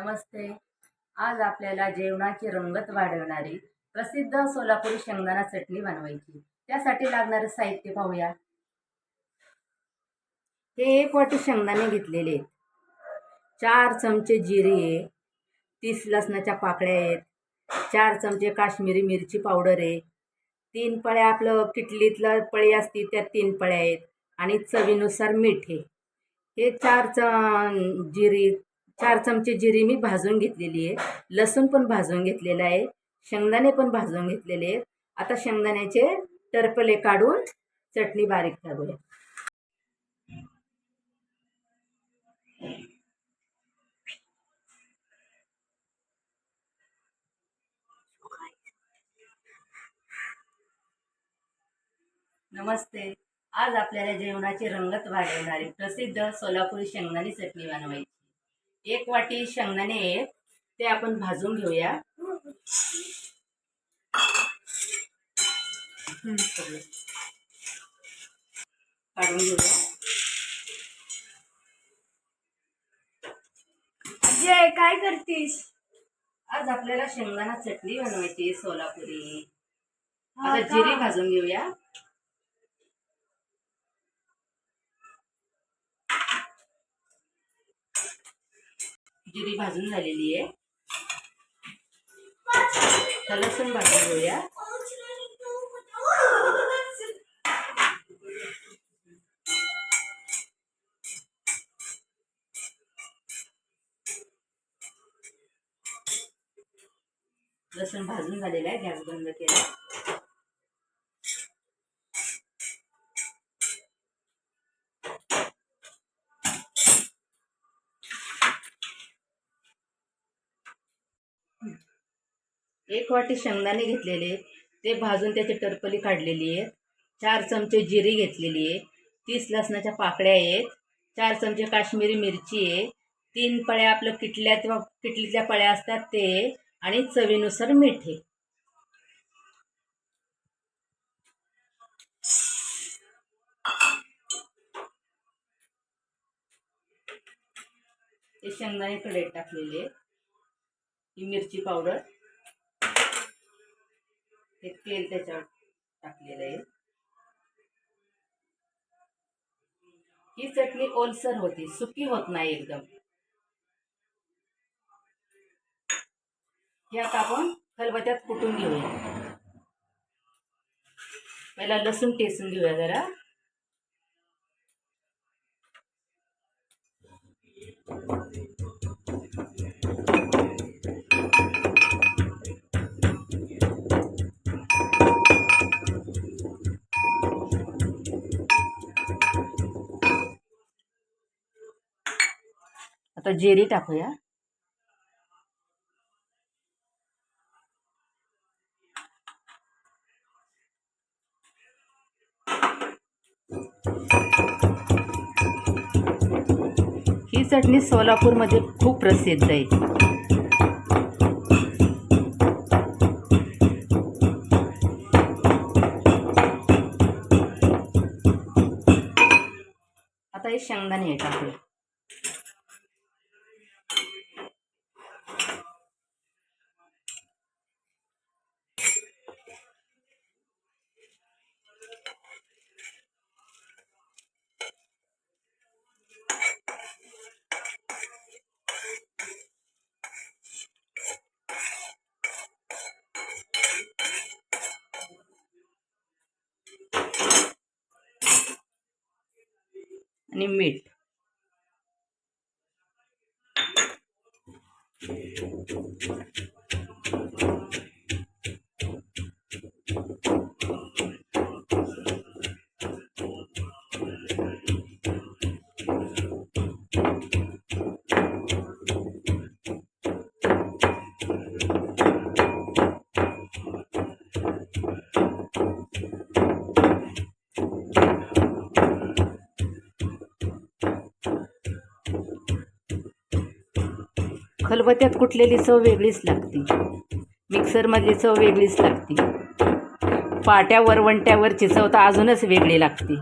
नमस्ते. आज आपल्याला जेवणाची रंगत वाढवणारी प्रसिद्ध सोलापुरी शेंगदाणा चटणी बनवायची. त्यासाठी लागणारे साहित्य पाहूया. हे एक वाटी शेंगदाणे घेतलेले आहेत. चार चमचे जिरे आहे तीस लसणाच्या पाकळ्या आहेत. चार चमचे काश्मीरी मिरची पावडर आहे. तीन पळ्या आपलं किटलीतलं पळी असती त्या तीन पळ्या आहेत. आणि चवीनुसार मीठ आहे. हे चार च जिरी चार चमचे जिरी मी भाजून घेतलेली आहे. लसूण पण भाजून घेतलेलं आहे. शेंगदाणे पण भाजून घेतलेले आहेत. आता शेंगदाण्याचे टरपले काढून चटणी बारीक करूया नमस्ते. आज आपल्याला जेवणाची रंगत वाढवणारी प्रसिद्ध सोलापुरी शेंगदाणी चटणी बनवायची. एक वाटी शेंगदाणे आहेत ते आपण भाजून घेऊया. काढून घेऊया. अजय काय करतीस? आज आपल्याला शेंगदाणा चटणी बनवायची सोलापुरी. आता? जिरी भाजून घेऊया. जिरी भाजून झालेली आहे. तर लसूण भाजून घेऊया. लसूण भाजून झालेला आहे गॅस बंद केला. एक वाटी शेंगदाणे घेतलेले ते भाजून त्याची टरपली काढलेली आहेत. चार चमचे जिरी घेतलेली आहे तीस लसणाच्या पाकळ्या आहेत. चार चमचे काश्मीरी मिरची आहे. तीन पळ्या आपलं किटल्या किंवा किटलीतल्या पळ्या असतात ते आणि चवीनुसार मीठ आहे. ते शेंगदाणे कढईत टाकलेले ही मिरची पावडर. हे तेल त्याच्यावर टाकलेलं आहे. ही चटणी ओलसर होती सुकी होत नाही एकदम. हे आता आपण खलबत्यात कुटून घेऊया. पहिला लसूण टेसून घेऊया जरा. आता जेरी टाकूया. ही चटणी सोलापूरमध्ये खूप प्रसिद्ध आहे. आता हे शेंगदाणे हे टाकूया. आणि मीठ. खलबत्यात कुठलेली चव वेगळीच लागते. मिक्सरमधली चव वेगळीच लागते. पाट्या वरवंट्यावरची चव तर अजूनच वेगळी लागते.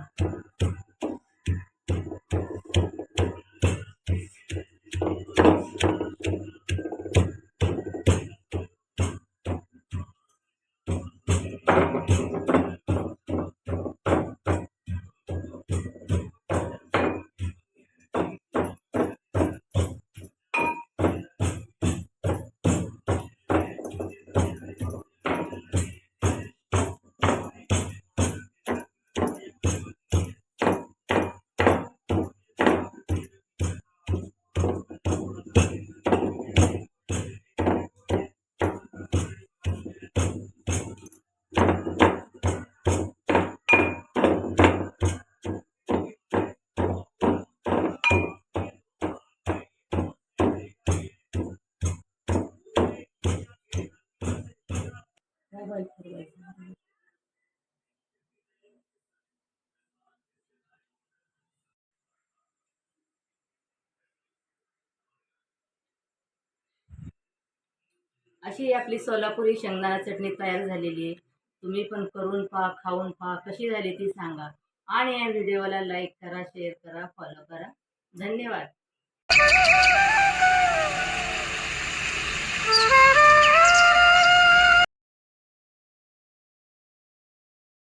अशी आपली सोलापुरी शेंगदाणा चटणी तयार झालेली आहे. तुम्ही पण करून पहा खाऊन पहा कशी झाली ती सांगा. आणि या व्हिडिओला लाईक करा शेअर करा फॉलो करा. धन्यवाद.